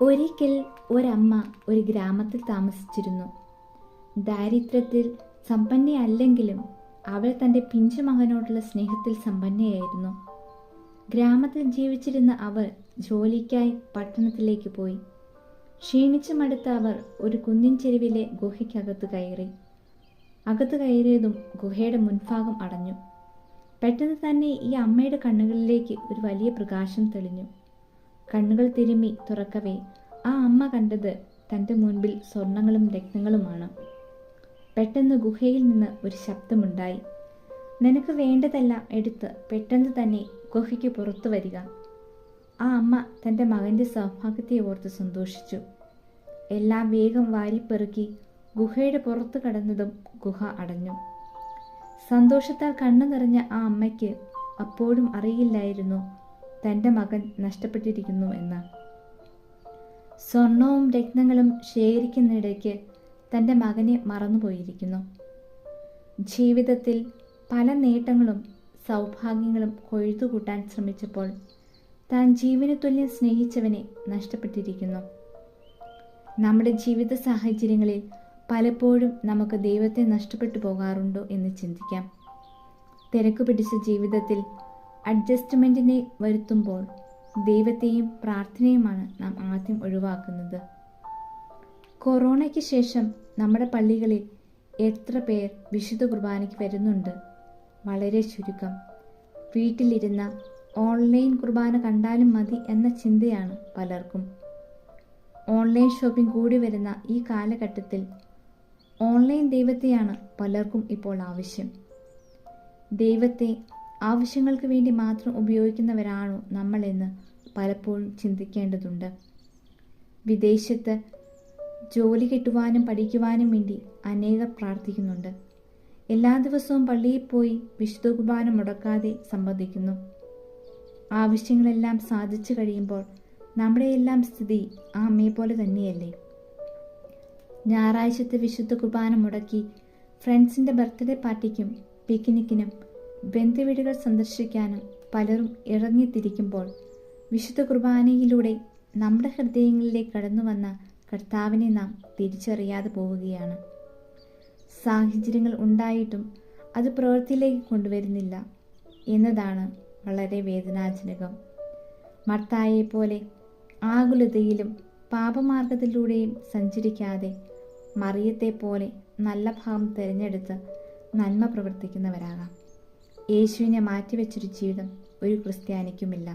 ഒരിക്കൽ ഒരമ്മ ഒരു ഗ്രാമത്തിൽ താമസിച്ചിരുന്നു. ദാരിദ്ര്യത്തിൽ സമ്പന്നയല്ലെങ്കിലും അവൾ തന്റെ പിഞ്ചു മകനോടുള്ള സ്നേഹത്തിൽ സമ്പന്നയായിരുന്നു. ഗ്രാമത്തിൽ ജീവിച്ചിരുന്ന അവർ ജോലിക്കായി പട്ടണത്തിലേക്ക് പോയി. ക്ഷീണിച്ചു മടുത്ത അവർ ഒരു കുന്നിൻ ചെരുവിലെ ഗുഹയ്ക്കകത്ത് കയറി. അകത്ത് കയറിയതും ഗുഹയുടെ മുൻഭാഗം അടഞ്ഞു. പെട്ടെന്ന് തന്നെ ഈ അമ്മയുടെ കണ്ണുകളിലേക്ക് ഒരു വലിയ പ്രകാശം തെളിഞ്ഞു. കണ്ണുകൾ തിരുമ്മി തുറക്കവേ. ആ അമ്മ കണ്ടത് തന്റെ മുൻപിൽ സ്വർണങ്ങളും രത്നങ്ങളുമാണ്. പെട്ടെന്ന് ഗുഹയിൽ നിന്ന് ഒരു ശബ്ദമുണ്ടായി. നിനക്ക് വേണ്ടതെല്ലാം എടുത്ത് പെട്ടെന്ന് തന്നെ ഗുഹയ്ക്ക് പുറത്തു വരിക. ആ അമ്മ തന്റെ മകന്റെ സൗഭാഗ്യത്തെ ഓർത്ത് സന്തോഷിച്ചു. എല്ലാം വേഗം വാരിപ്പെറുക്കി ഗുഹയുടെ പുറത്തു കടന്നതും ഗുഹ അടഞ്ഞു. സന്തോഷത്താൽ കണ്ണു നിറഞ്ഞ ആ അമ്മയ്ക്ക് അപ്പോഴും അറിയില്ലായിരുന്നു തന്റെ മകൻ നഷ്ടപ്പെട്ടിരിക്കുന്നു എന്ന്. സ്വർണവും രത്നങ്ങളും ശേഖരിക്കുന്നിടയ്ക്ക് തന്റെ മകനെ മറന്നുപോയിരിക്കുന്നു. ജീവിതത്തിൽ പല നേട്ടങ്ങളും സൗഭാഗ്യങ്ങളും കൊഴുതുകൂട്ടാൻ ശ്രമിച്ചപ്പോൾ താൻ ജീവന തുല്യം സ്നേഹിച്ചവനെ നഷ്ടപ്പെട്ടിരിക്കുന്നു. നമ്മുടെ ജീവിത സാഹചര്യങ്ങളിൽ പലപ്പോഴും നമുക്ക് ദൈവത്തെ നഷ്ടപ്പെട്ടു പോകാറുണ്ടോ എന്ന് ചിന്തിക്കാം. തിരക്ക് പിടിച്ച ജീവിതത്തിൽ അഡ്ജസ്റ്റ്മെന്റിനെ വരുത്തുമ്പോൾ ദൈവത്തെയും പ്രാർത്ഥനയുമാണ് നാം ആദ്യം ഒഴിവാക്കുന്നത്. കൊറോണയ്ക്ക് ശേഷം നമ്മുടെ പള്ളികളിൽ എത്ര പേർ വിശുദ്ധ കുർബാനയ്ക്ക് വരുന്നുണ്ട്? വളരെ ചുരുക്കം. വീട്ടിലിരുന്ന ഓൺലൈൻ കുർബാന കണ്ടാലും മതി എന്ന ചിന്തയാണ് പലർക്കും. ഓൺലൈൻ ഷോപ്പിംഗ് കൂടി വരുന്ന ഈ കാലഘട്ടത്തിൽ ഓൺലൈൻ ദൈവത്തെയാണ് പലർക്കും ഇപ്പോൾ ആവശ്യം. ദൈവത്തെ ആവശ്യങ്ങൾക്ക് വേണ്ടി മാത്രം ഉപയോഗിക്കുന്നവരാണോ നമ്മളെന്ന് പലപ്പോഴും ചിന്തിക്കേണ്ടതുണ്ട്. വിദേശത്ത് ജോലി കിട്ടുവാനും പഠിക്കുവാനും വേണ്ടി അനേകർ പ്രാർത്ഥിക്കുന്നുണ്ട്. എല്ലാ ദിവസവും പള്ളിയിൽ പോയി വിശുദ്ധ കുർബാന മുടക്കാതെ സംബന്ധിക്കുന്നു. ആവശ്യങ്ങളെല്ലാം സാധിച്ചു കഴിയുമ്പോൾ നമ്മുടെ എല്ലാം സ്ഥിതി ആ അമ്മയെ പോലെ തന്നെയല്ലേ? ഞായറാഴ്ചത്തെ വിശുദ്ധ കുർബാന മുടക്കി ഫ്രണ്ട്സിന്റെ ബർത്ത്ഡേ പാർട്ടിക്കും പിക്നിക്കിനും ബന്ധുവീടുകൾ സന്ദർശിക്കാനും പലരും ഇറങ്ങിത്തിരിക്കുമ്പോൾ വിശുദ്ധ കുർബാനയിലൂടെ നമ്മുടെ ഹൃദയങ്ങളിലേക്ക് കടന്നു വന്ന കർത്താവിനെ നാം തിരിച്ചറിയാതെ പോവുകയാണ്. സാഹചര്യങ്ങൾ ഉണ്ടായിട്ടും അത് പ്രവൃത്തിയിലേക്ക് കൊണ്ടുവരുന്നില്ല എന്നതാണ് വളരെ വേദനാജനകം. മർത്തായെ പോലെ ആകുലതയിലും പാപമാർഗത്തിലൂടെയും സഞ്ചരിക്കാതെ മറിയത്തെ പോലെ നല്ല ഭാവം തിരഞ്ഞെടുത്ത് നന്മ പ്രവർത്തിക്കുന്നവരാകാം. യേശുവിനെ മാറ്റിവെച്ചൊരു ജീവിതം ഒരു ക്രിസ്ത്യാനിക്കുമില്ല.